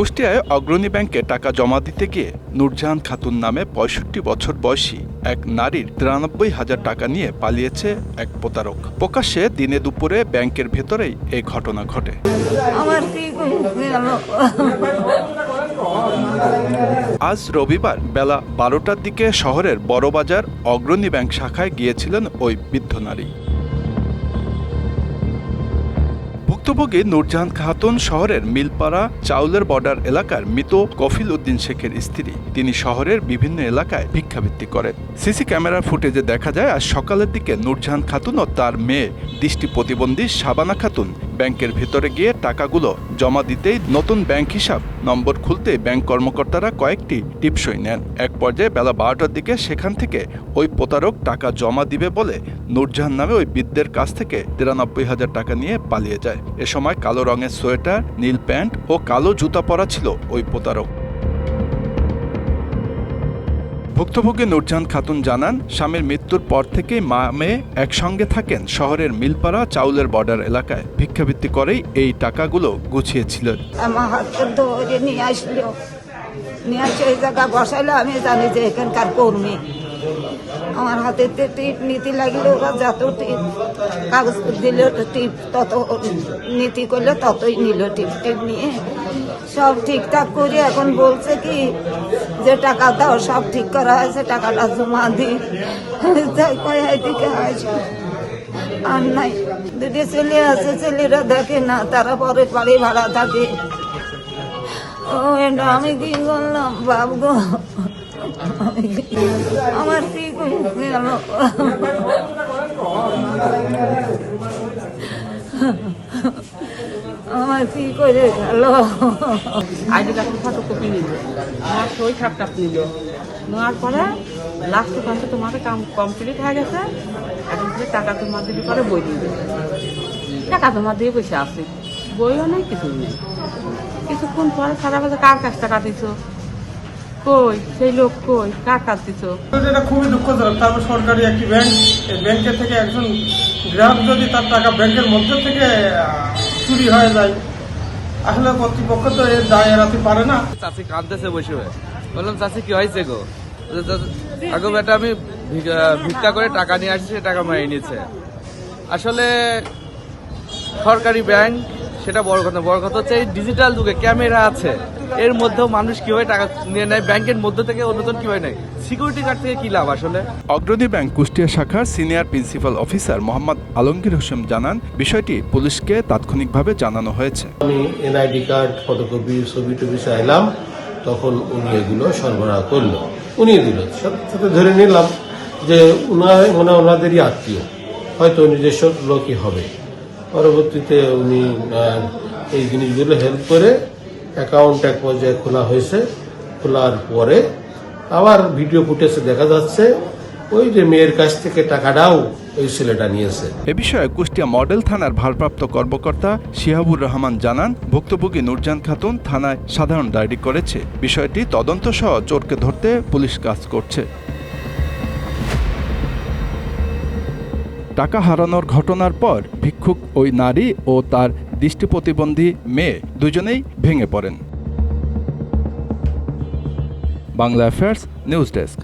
কুষ্টিয়ায় অগ্রণী ব্যাংকে টাকা জমা দিতে গিয়ে নূরজাহান খাতুন নামে পঁয়ষট্টি বছর বয়সী এক নারীর তিরানব্বই হাজার টাকা নিয়ে পালিয়েছে এক প্রতারক। প্রকাশ্যে দিনে দুপুরে ব্যাংকের ভেতরেই এই ঘটনা ঘটে। আজ রবিবার বেলা বারোটার দিকে শহরের বড়বাজার অগ্রণী ব্যাংক শাখায় গিয়েছিলেন ওই বৃদ্ধ নারী। ভুক্তভোগী নূরজাহান খাতুন শহরের মিলপাড়া চাউলের বর্ডার এলাকার মৃত কফিল উদ্দিন শেখের স্ত্রী। তিনি শহরের বিভিন্ন এলাকায় ভিক্ষাবৃত্তি করেন। সিসি ক্যামেরার ফুটেজে দেখা যায়, আজ সকালের দিকে নূরজাহান খাতুন ও তার মেয়ে দৃষ্টি প্রতিবন্ধী শাবানা খাতুন ব্যাংকের ভেতরে গিয়ে টাকাগুলো জমা দিতেই নতুন ব্যাংক হিসাব নম্বর খুলতে ব্যাংক কর্মকর্তারা কয়েকটি টিপসই নেন। এক পর্যায়ে বেলা বারোটার দিকে সেখান থেকে ওই প্রতারক টাকা জমা দিবে বলে নূরজাহান নামে ওই বৃদ্ধের কাছ থেকে তিরানব্বই হাজার টাকা নিয়ে পালিয়ে যায়। এ সময় কালো রঙের সোয়েটার, নীল প্যান্ট ও কালো জুতা পরা ছিল ওই প্রতারক। ভুক্তভোগী নূরজাহান খাতুন জানান, স্বামীর মৃত্যুর পর থেকে মা মেয়ে একসঙ্গে থাকেন শহরের মিলপাড়া চাউলের বর্ডার এলাকায়। ভিক্ষাবৃত্তি করেই এই টাকাগুলো গুছিয়েছিল নিয়ে আসলো। নিয়ে আসে এই জায়গা আমি জানি যে এখানকার কর্মী। আমার হাতে টিপ নীতি লাগলে ওরা যত টিপ, কাগজ দিল টিপ, তত নীতি করলে, ততই নিল টিপ টিপ নিয়ে। সব ঠিকঠাক করে এখন বলছে কি, যে টাকা দাও, সব ঠিক করা হয়েছে, টাকাটা জমা দি তাই কয়ে এদিকে আর নাই। দুটি ছেলে আছে ছেলেরা দেখে না, তারা পরে বাড়ি ভাড়া থাকে। ও, এটা আমি কি করলাম বাবু আমার গেল। আমার কি করে গেল। আইডি কার্ডের ফটোকপি নিল। আমার সই খাপটাপ নিল। নেওয়ার পরে লাস্টে কাছে তোমার কাম কমপ্লিট হয়ে গেছে। এখন তুমি টাকা তোমার দিবি পরে বই দিবে। টাকা তোমার দিয়ে বসে আছে। বইও নেই কিছু নেই। কিছুক্ষণ পরে সারা বাজে কার কাছ টাকা দিছো? কই? সেই লোক কই? কার দিছো এটা খুবই দুঃখজনক তারপর সরকারি একটি ব্যাংক ব্যাংকের থেকে একজন গ্রাহক যদি তার টাকা ব্যাংকের মধ্যে থেকে চুরি হয়ে যায় আসলে কর্তৃপক্ষ তো এর দায় এড়াতে পারে না। চাচি কাঁদতেছে বসে হয়ে বললাম চাচি কি হয়েছে গো? আগো বেটা আমি ভিক্ষা- ভিক্ষা করে টাকা নিয়ে আসছি সে টাকা মারিয়ে নিয়েছে। আসলে সরকারি ব্যাংক সেটা বড় কথা বড় কথা হচ্ছে এই ডিজিটাল যুগে ক্যামেরা আছে। এর মধ্যেও মানুষ কীভাবে টাকা নিয়ে নেয়? ব্যাংকের মধ্যে থেকে অন্যজন কীভাবে নেয়? সিকিউরিটি গার্ড থেকে কি লাভ আসলে? অগ্রণী ব্যাংক কুষ্টিয়া শাখার senior principal officer Mohammad Alamgir Hossain জানান বিষয়টি পুলিশকে তাৎক্ষণিকভাবে জানানো হয়েছে। আমি এনআইডি কার্ড ফটোকপি ছবি টবি চাইলাম তখন উনি এগুলো সরবরাহ করল। উনি দিল সাথে সাথে ধরে নিলাম যে উনার মানে ওনাদেরই আত্মীয়। হয়তো নিজস্ব লোকই হবে। পরবর্তীতে উনি এই জিনিসগুলো হেল্প করে অ্যাকাউন্ট এক পর্যায়ে খোলা হয়েছে। খোলার পরে আবার ভিডিও ফুটেজে দেখা যাচ্ছে, ওই যে মেয়ের কাছ থেকে টাকাটাও ওই ছেলেটা নিয়েছে। এ বিষয়ে কুষ্টিয়া মডেল থানার ভারপ্রাপ্ত কর্মকর্তা শিহাবুর রহমান জানান, ভুক্তভোগী নুরজান খাতুন থানায় সাধারণ ডায়েরি করেছে। বিষয়টি তদন্ত সহ চোরকে ধরতে পুলিশ কাজ করছে। টাকা হারানোর ঘটনার পর ভিক্ষুক ওই নারী ও তার দৃষ্টি প্রতিবন্ধী মেয়ে দুজনেই ভেঙে পড়েন। Bangla affairs news desk